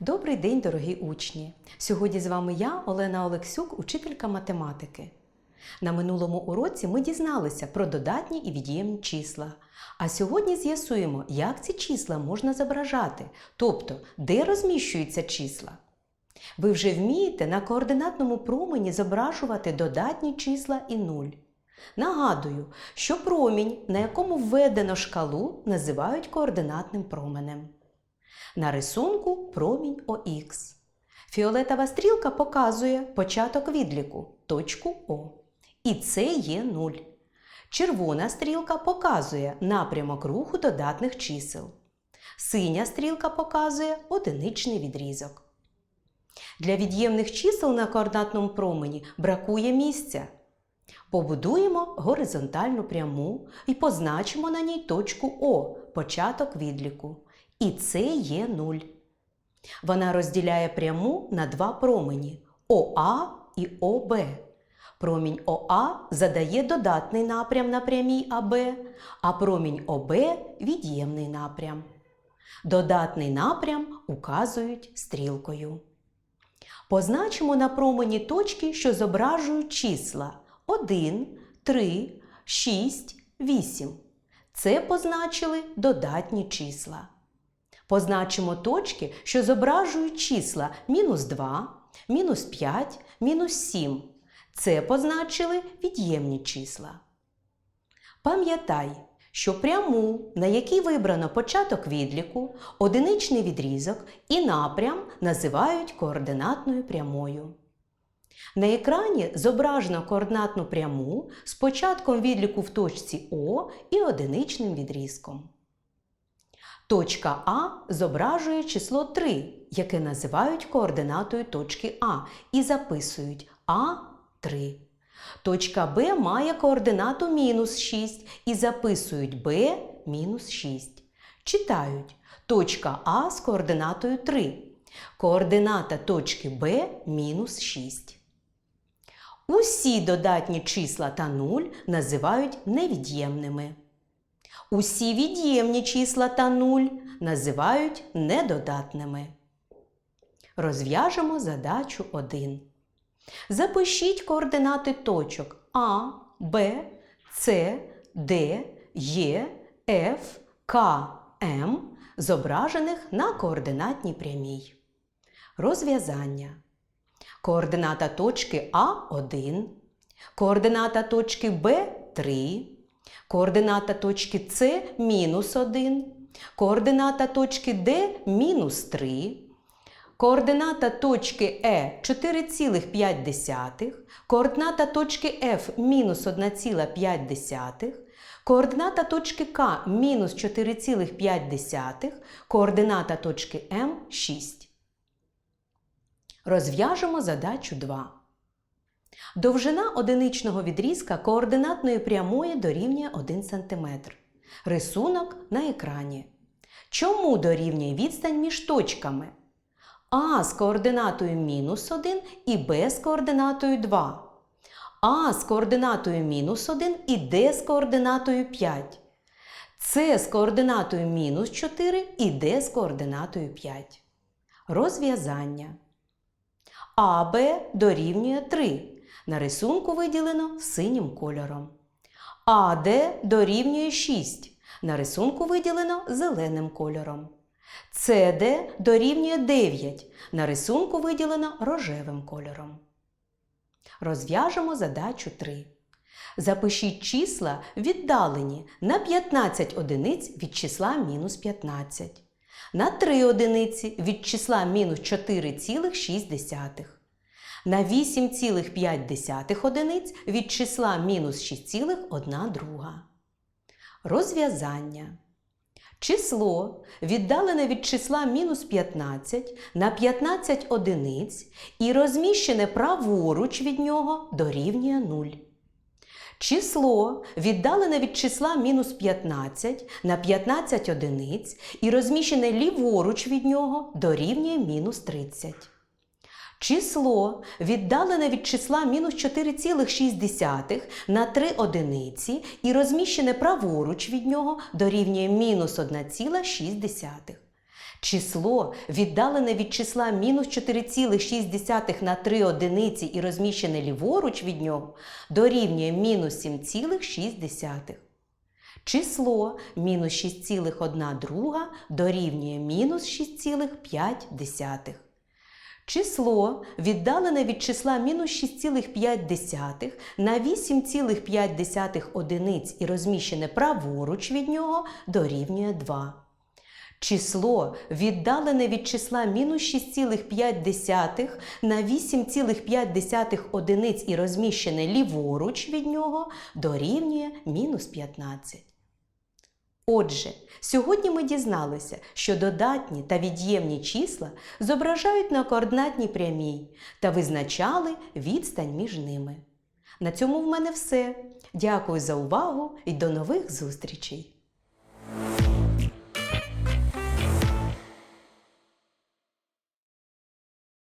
Добрий день, дорогі учні! Сьогодні з вами я, Олена Олексюк, учителька математики. На минулому уроці ми дізналися про додатні і від'ємні числа. А сьогодні з'ясуємо, як ці числа можна зображати, тобто де розміщуються числа. Ви вже вмієте на координатному промені зображувати додатні числа і нуль. Нагадую, що промінь, на якому введено шкалу, називають координатним променем. На рисунку промінь ОХ. Фіолетова стрілка показує початок відліку точку О. І це є 0. Червона стрілка показує напрямок руху додатних чисел. Синя стрілка показує одиничний відрізок. Для від'ємних чисел на координатному промені бракує місця. Побудуємо горизонтальну пряму і позначимо на ній точку О, початок відліку. І це є 0. Вона розділяє пряму на два промені ОА і ОБ. Промінь ОА задає додатний напрям на прямій АБ, а промінь ОБ від'ємний напрям. Додатний напрям указують стрілкою. Позначимо на промені точки, що зображують числа 1, 3, 6, 8. Це позначили додатні числа. Позначимо точки, що зображують числа мінус 2, мінус 5, мінус 7. Це позначили від'ємні числа. Пам'ятай, що пряму, на якій вибрано початок відліку, одиничний відрізок і напрям називають координатною прямою. На екрані зображено координатну пряму з початком відліку в точці О і одиничним відрізком. Точка А зображує число 3, яке називають координатою точки А і записують А3. Точка Б має координату мінус 6 і записують Б мінус 6. Читають точка А з координатою 3. Координата точки Б мінус 6. Усі додатні числа та 0 називають невід'ємними. Усі від'ємні числа та 0 називають недодатними. Розв'яжемо задачу 1. Запишіть координати точок А, Б, С, Д, Е, Ф, К, М, зображених на координатній прямій. Розв'язання. Координата точки А1, координата точки Б3, координата точки С мінус 1, координата точки Д мінус 3, координата точки Е 4,5, координата точки Ф мінус 1,5, координата точки К мінус 4,5, координата точки М 6. Розв'яжемо задачу 2. Довжина одиничного відрізка координатної прямої дорівнює 1 см. Рисунок на екрані. Чому дорівнює відстань між точками? А з координатою мінус 1 і Б з координатою 2. А з координатою мінус 1 і Д з координатою 5. С з координатою мінус 4 і Д з координатою 5. Розв'язання. АБ дорівнює 3. На рисунку виділено синім кольором. АД дорівнює 6. На рисунку виділено зеленим кольором. СД дорівнює 9. На рисунку виділено рожевим кольором. Розв'яжемо задачу 3. Запишіть числа віддалені на 15 одиниць від числа мінус 15, на 3 одиниці від числа мінус 4,6, на 8,5 одиниць від числа мінус 6,1 друга. Розв'язання. Число віддалене від числа мінус 15 на 15 одиниць і розміщене праворуч від нього дорівнює 0. Число віддалене від числа мінус 15 на 15 одиниць і розміщене ліворуч від нього дорівнює мінус 30. Число, віддалене від числа мінус 4,6 на 3 одиниці і розміщене праворуч від нього дорівнює мінус 1,6. Число, віддалене від числа мінус 4,6 на 3 одиниці і розміщене ліворуч від нього, дорівнює мінус 7,6. Число мінус 6,1 друга дорівнює мінус 6,5. Число, віддалене від числа мінус 6,5 на 8,5 одиниць і розміщене праворуч від нього, дорівнює 2. Число, віддалене від числа мінус 6,5 на 8,5 одиниць і розміщене ліворуч від нього, дорівнює мінус 15. Отже, сьогодні ми дізналися, що додатні та від'ємні числа зображають на координатній прямій та визначали відстань між ними. На цьому в мене все. Дякую за увагу і до нових зустрічей!